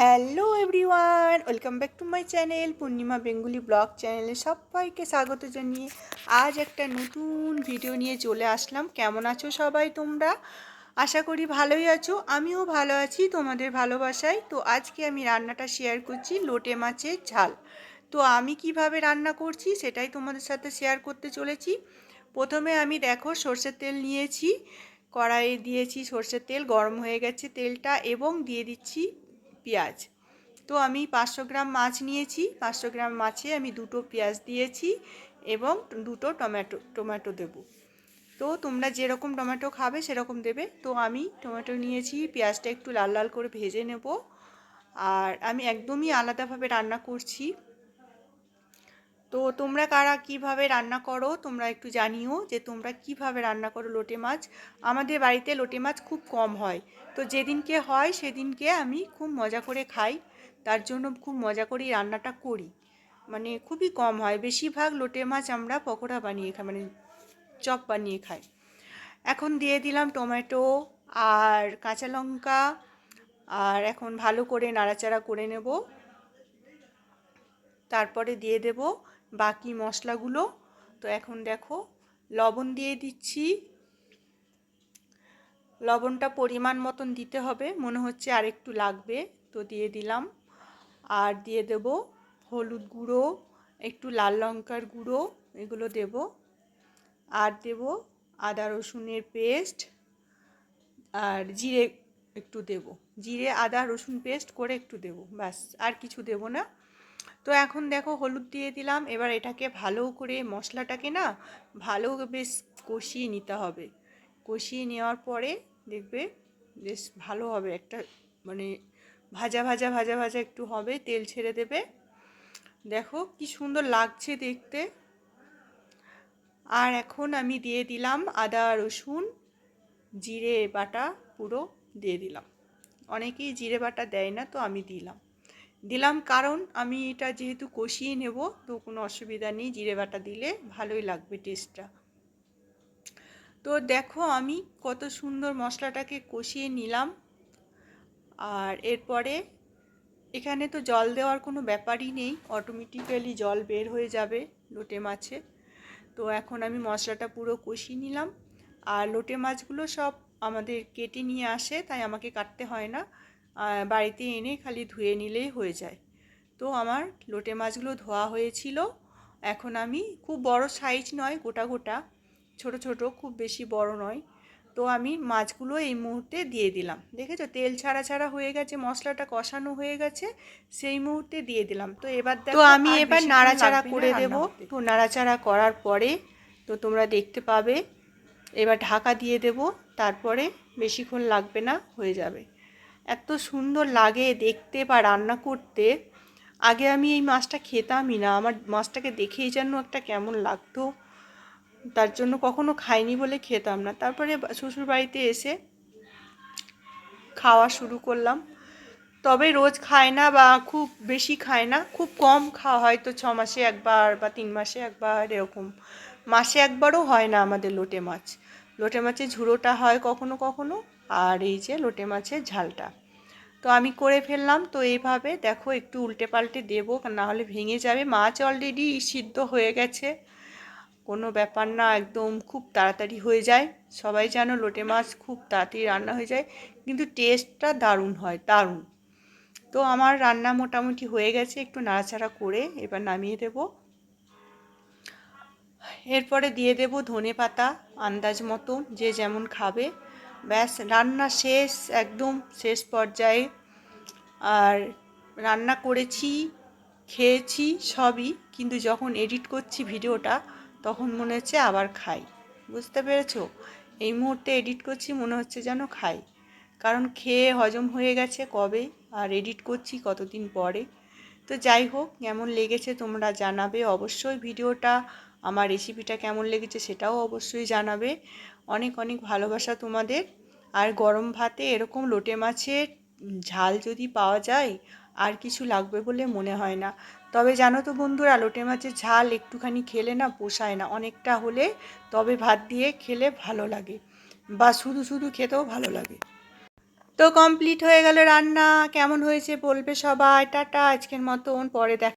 Hello everyone, welcome back to my channel Purnima Bengali blog চ্যানেলে সবাইকে স্বাগত জানিয়ে আজ একটা নতুন ভিডিও নিয়ে চলে আসলাম। কেমন আছো সবাই তোমরা? আশা করি ভালোই আছো, আমিও ভালো আছি তোমাদের ভালোবাসায়। তো আজকে আমি রান্নাটা শেয়ার করছি লোটে মাছের ঝাল। তো আমি কীভাবে রান্না করছি সেটাই তোমাদের সাথে শেয়ার করতে চলেছি। প্রথমে আমি দেখো সর্ষের তেল নিয়েছি, কড়াইয়ে দিয়েছি সর্ষের তেল, গরম হয়ে গেছে তেলটা, এবং দিয়ে দিচ্ছি পেঁয়াজ। তো আমি পাঁচশো গ্রাম মাছ নিয়েছি, পাঁচশো গ্রাম মাছে আমি দুটো পেঁয়াজ দিয়েছি এবং দুটো টমেটো টমেটো দেবো। তো তোমরা যেরকম টমেটো খাবে সেরকম দেবে। তো আমি টমেটো নিয়েছি, পেঁয়াজটা একটু লাল লাল করে ভেজে নেব। আর আমি একদমই আলাদাভাবে রান্না করছি। তো তোমরা কারা কীভাবে রান্না করো, তোমরা একটু জানিও যে তোমরা কীভাবে রান্না করো লোটে মাছ। আমাদের বাড়িতে লোটে মাছ খুব কম হয়। তো যেদিনকে হয় সেদিনকে আমি খুব মজা করে খাই। তার জন্য খুব মজা করেই রান্নাটা করি। মানে খুবই কম হয়। বেশিরভাগ লোটে মাছ আমরা পকোড়া বানিয়ে খাই মানে চপ বানিয়ে খাই। এখন দিয়ে দিলাম টমেটো আর কাঁচা লঙ্কা আর এখন ভালো করে নাড়াচাড়া করে নেব। তারপরে দিয়ে দেব বাকি মশলাগুলো। তো এখন দেখো, লবণ দিয়ে দিচ্ছি। লবণটা পরিমাণ মতন দিতে হবে, মনে হচ্ছে আর একটু লাগবে, তো দিয়ে দিলাম। আর দিয়ে দেব হলুদ গুঁড়ো, একটু লাল লঙ্কার গুঁড়ো, এগুলো দেব। আর দেব আদা রসুনের পেস্ট, আর জিরে একটু দেব। জিরে, আদা, রসুন পেস্ট করে একটু দেব, ব্যাস, আর কিছু দেব না। তো এখন দেখো হলুদ দিয়ে দিলাম, এবার এটাকে ভালো করে মশলাটাকে না ভালো বেশ কষিয়ে নিতে হবে। কষিয়ে নেওয়ার পরে দেখবে বেশ ভালো হবে একটা মানে ভাজা ভাজা ভাজা ভাজা একটু হবে, তেল ছেড়ে দেবে। দেখো কি সুন্দর লাগছে দেখতে। আর এখন আমি দিয়ে দিলাম আদা, রসুন, জিরে, বাটা পুরো দিয়ে দিলাম। অনেকেই জিরে, বাটা দেয় না, তো আমি দিলাম। দিলাম, কারণ আমি এটা যেহেতু কষিয়ে নেব, তো কোনো অসুবিধা নেই, জিরে বাটা দিলে ভালোই লাগবে টেস্টটা তো দেখো আমি কত সুন্দর মশলাটাকে কষিয়ে নিলাম, আর এরপরে এখানে তো জল দেওয়ার কোনো ব্যাপারই নেই অটোমেটিক্যালি জল বের হয়ে যাবে লোটে মাছে। তো এখন আমি মশলাটা পুরো কষিয়ে নিলাম, আর লোটে মাছগুলো সব আমাদের কেটে নিয়ে আসে, তাই আমাকে কাটতে হয় না। বাড়িতে এনে খালি ধুয়ে নিলেই হয়ে যায়। তো আমার লোটে মাছগুলো ধোয়া হয়েছিল। এখন আমি খুব বড় সাইজ নয় গোটা গোটা। ছোট ছোট খুব বেশি বড় নয়। তো আমি মাছগুলো এই মুহূর্তে দিয়ে দিলাম। দেখেছ? তেল ছাড়া ছাড়া হয়ে গেছে মশলাটা কষানো হয়ে গেছে সেই মুহূর্তে দিয়ে দিলাম। তো এবার তো আমি এবার নাড়াচাড়া করে দেব। তো নাড়াচাড়া করার পরে তো তোমরা দেখতে পাবে এবার ঢাকা দিয়ে দেব তারপরে বেশিক্ষণ লাগবে না হয়ে যাবে। এত সুন্দর লাগে দেখতে বা রান্না করতে। আগে আমি এই মাছটা খেতামই না। আমার মাছটাকে দেখেই যেন একটা কেমন লাগতো। তার জন্য কখনো খাইনি বলে খেতাম না। তারপরে শ্বশুর বাড়িতে এসে খাওয়া শুরু করলাম। তবে রোজ খায় না বা খুব বেশি খায় না। খুব কম খাওয়া হয়তো ছ মাসে একবার বা তিন মাসে একবার এরকম। মাসে একবারও হয় না আমাদের লোটে মাছ। লোটে মাছের ঝুড়োটা হয় কখনো কখনো। আর এই যে লোটে মাছের ঝালটা। তো আমি করে ফেললাম, তো এইভাবে দেখো একটু উল্টে পাল্টে দেবো নাহলে ভেঙে যাবে। মাছ অলরেডি সিদ্ধ হয়ে গেছে। কোনো ব্যাপার না, একদম খুব তাড়াতাড়ি হয়ে যায়। সবাই জানো লোটে মাছ খুব তাড়াতাড়ি রান্না হয়ে যায়, কিন্তু টেস্টটা দারুণ হয়, দারুণ। তো আমার রান্না মোটামুটি হয়ে গেছে, একটু নাড়াচাড়া করে এবার নামিয়ে দেব। এরপরে দিয়ে দেব ধনে পাতা আন্দাজ মতন, যে যেমন খাবে। ব্যাস, রান্না শেষ, একদম শেষ পর্যায়ে। আর রান্না করেছি, খেয়েছি সবই, কিন্তু যখন এডিট করছি ভিডিওটা, তখন মনে হচ্ছে আবার খাই। বুঝতে পেরেছ? এই মুহূর্তে এডিট করছি, মনে হচ্ছে যেন খাই। কারণ খেয়ে হজম হয়ে গেছে কবে, আর এডিট করছি কতদিন পরে। তো যাই হোক, কেমন লেগেছে তোমরা জানাবে। অবশ্যই ভিডিওটা, আমার রেসিপিটা কেমন লেগেছে সেটাও অবশ্যই জানাবে। অনেক অনেক ভালোবাসা তোমাদের। আর গরম ভাতে এরকম লোটে মাছের ঝাল যদি পাওয়া যায়, আর কিছু লাগবে বলে মনে হয় না। তবে জানো তো বন্ধুরা, লোটে মাছের ঝাল একটুখানি খেলে না পোষায় না। অনেকটা হলে তবে ভাত দিয়ে খেলে ভালো লাগে। বা শুধু শুধু খেতেও ভালো লাগে। তো কমপ্লিট হয়ে গেল রান্না। কেমন হয়েছে বলবে সবাই? টাটা আজকের মতন। পরে দেখ